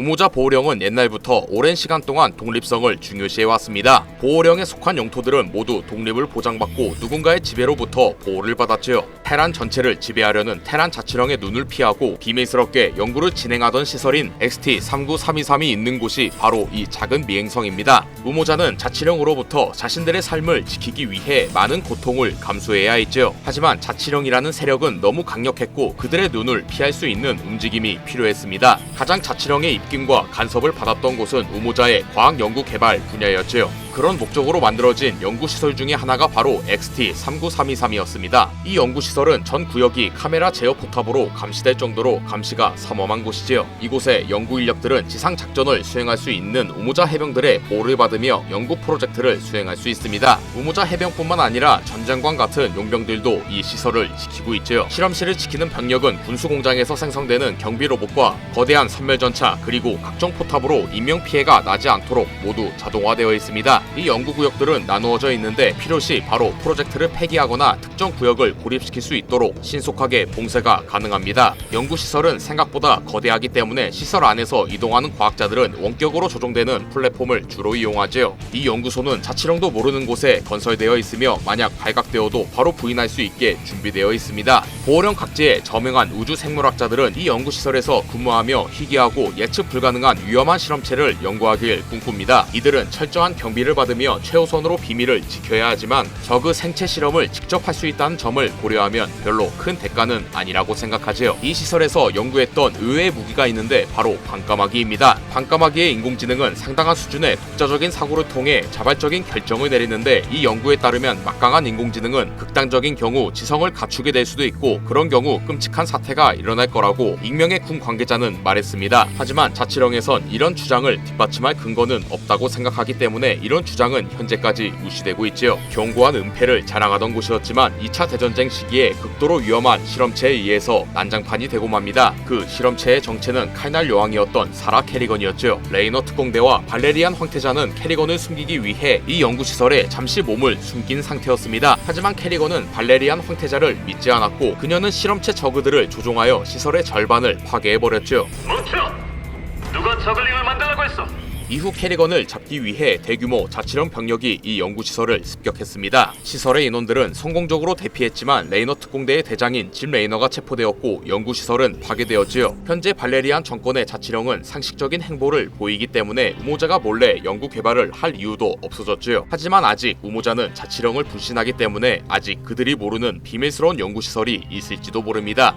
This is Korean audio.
우모자 보호령은 옛날부터 오랜 시간 동안 독립성을 중요시해 왔습니다. 보호령에 속한 영토들은 모두 독립을 보장받고 누군가의 지배로부터 보호를 받았지요. 테란 전체를 지배하려는 테란 자치령의 눈을 피하고 비밀스럽게 연구를 진행하던 시설인 XT-39323이 있는 곳이 바로 이 작은 미행성입니다. 우모자는 자치령으로부터 자신들의 삶을 지키기 위해 많은 고통을 감수해야 했죠. 하지만 자치령이라는 세력은 너무 강력했고 그들의 눈을 피할 수 있는 움직임이 필요했습니다. 가장 자치령의 입 김과 간섭을 받았던 곳은 우모자의 과학 연구 개발 분야였지요. 그런 목적으로 만들어진 연구시설 중에 하나가 바로 XT-39323이었습니다. 이 연구시설은 전 구역이 카메라 제어 포탑으로 감시될 정도로 감시가 삼엄한 곳이지요. 이곳에 연구 인력들은 지상 작전을 수행할 수 있는 우모자 해병들의 보호를 받으며 연구 프로젝트를 수행할 수 있습니다. 우모자 해병뿐만 아니라 전장관 같은 용병들도 이 시설을 지키고 있지요. 실험실을 지키는 병력은 군수공장에서 생성되는 경비 로봇과 거대한 선멸전차 그리고 각종 포탑으로 인명 피해가 나지 않도록 모두 자동화되어 있습니다. 이 연구구역들은 나누어져 있는데 필요시 바로 프로젝트를 폐기하거나 특정 구역을 고립시킬 수 있도록 신속하게 봉쇄가 가능합니다. 연구시설은 생각보다 거대하기 때문에 시설 안에서 이동하는 과학자들은 원격으로 조종되는 플랫폼을 주로 이용하지요. 이 연구소는 자치령도 모르는 곳에 건설되어 있으며 만약 발각되어도 바로 부인할 수 있게 준비되어 있습니다. 보호령 각지의 저명한 우주 생물학자들은 이 연구시설에서 근무하며 희귀하고 예측 불가능한 위험한 실험체를 연구하길 꿈꿉니다. 이들은 철저한 경비를 받으며 최우선으로 비밀을 지켜야 하지만 저그 생체 실험을 직접 할 수 있다는 점을 고려하면 별로 큰 대가는 아니라고 생각하지요. 이 시설에서 연구했던 의외의 무기가 있는데 바로 반까마귀입니다. 반까마귀의 인공지능은 상당한 수준의 독자적인 사고를 통해 자발적인 결정을 내리는데 이 연구에 따르면 막강한 인공지능은 극단적인 경우 지성을 갖추게 될 수도 있고 그런 경우 끔찍한 사태가 일어날 거라고 익명의 군 관계자는 말했습니다. 하지만 자치령에선 이런 주장을 뒷받침할 근거는 없다고 생각하기 때문에 이런 주장은 현재까지 무시되고 있지요. 견고한 은폐를 자랑하던 곳이었지만 2차 대전쟁 시기에 극도로 위험한 실험체에 의해서 난장판이 되고 맙니다. 그 실험체의 정체는 칼날 여왕이었던 사라 캐리건이었죠. 레이너 특공대와 발레리안 황태자는 캐리건을 숨기기 위해 이 연구시설에 잠시 몸을 숨긴 상태였습니다. 하지만 캐리건은 발레리안 황태자를 믿지 않았고 그녀는 실험체 저그들을 조종하여 시설의 절반을 파괴해버렸죠. 멈춰! 누가 저글링을 만들라고 했어? 이후 캐리건을 잡기 위해 대규모 자치령 병력이 이 연구시설을 습격했습니다. 시설의 인원들은 성공적으로 대피했지만 레이너 특공대의 대장인 짐 레이너가 체포되었고 연구시설은 파괴되었지요. 현재 발레리안 정권의 자치령은 상식적인 행보를 보이기 때문에 우모자가 몰래 연구 개발을 할 이유도 없어졌지요. 하지만 아직 우모자는 자치령을 불신하기 때문에 아직 그들이 모르는 비밀스러운 연구시설이 있을지도 모릅니다.